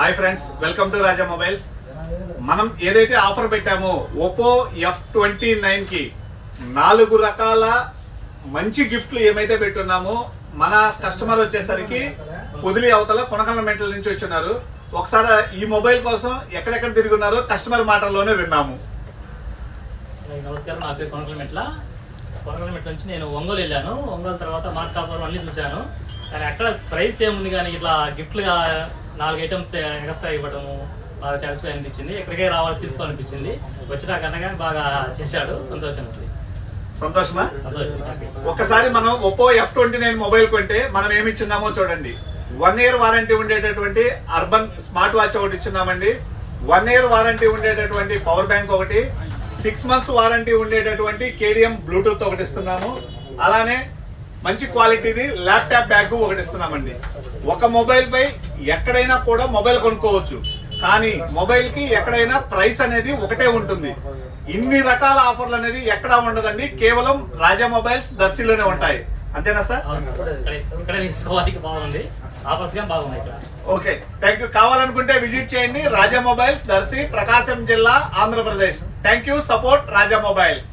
Hi friends welcome to Raja mobiles మనం ఏదైతే offer పెట్టామో ఒప్పో ఎఫ్ ట్వంటీ నైన్కి నాలుగు రకాల మంచి గిఫ్ట్లు ఏమైతే పెట్టున్నామో మన కస్టమర్ వచ్చేసరికి పొదిలి అవతల కొనకల మెంటల్ నుంచి వచ్చిన్నారు. ఒకసారి ఈ మొబైల్ కోసం ఎక్కడెక్కడ తిరుగున్నారో కస్టమర్ మాటల్లోనే విన్నాము. నమస్కారం. నా పేరు కొనకల మెట్ల. కొనకల మెట్ల నుంచి నేను ఒంగోలు వెళ్ళాను. ఒంగోలు తర్వాత మార్కాపురం అన్ని చూశాను. కానీ అక్కడ ప్రైస్ ఏముంది కానీ ఇట్లా గిఫ్ట్లుగా నాలుగు ఐటమ్స్ ఎక్స్ట్రా ఇవ్వడము బాగా సాటిస్ఫై అనిపించింది. ఎక్కడికే రావాలి తీసుకోవాలనిపించింది. వచ్చినా కన్నా బాగా చేశాడు. సంతోషం సంతోషమా? ఒకసారి మనం Oppo F twenty nine mobile కొంటే మనం ఏమి ఇచ్చున్నామో చూడండి. వన్ ఇయర్ వారంటీ ఉండేటటువంటి అర్బన్ స్మార్ట్ వాచ్ ఒకటి ఇచ్చున్నామండి. వన్ ఇయర్ వారంటీ ఉండేటటువంటి పవర్ బ్యాంక్ ఒకటి. సిక్స్ మంత్స్ వారంటీ ఉండేటటువంటి కేడిఎం బ్లూటూత్ ఒకటి ఇస్తున్నాము. అలానే మంచి క్వాలిటీది ల్యాప్టాప్ బ్యాగ్ ఒకటి ఇస్తున్నామండి. ఒక మొబైల్ పై ఎక్కడైనా కూడా మొబైల్ కొనుక్కోవచ్చు. కానీ మొబైల్కి ఎక్కడైనా ప్రైస్ అనేది ఒకటే ఉంటుంది. ఇన్ని రకాల ఆఫర్లు అనేది ఎక్కడా ఉండదండి. కేవలం రాజా మొబైల్స్ దర్శిలోనే ఉంటాయి. అంతేనా సార్? బాగుంది. ఓకే. థ్యాంక్ యూ కావాలనుకుంటే విజిట్ చేయండి. రాజా మొబైల్స్ దర్శి ప్రకాశం జిల్లా Andhra Pradesh. Thank you support Raja mobiles.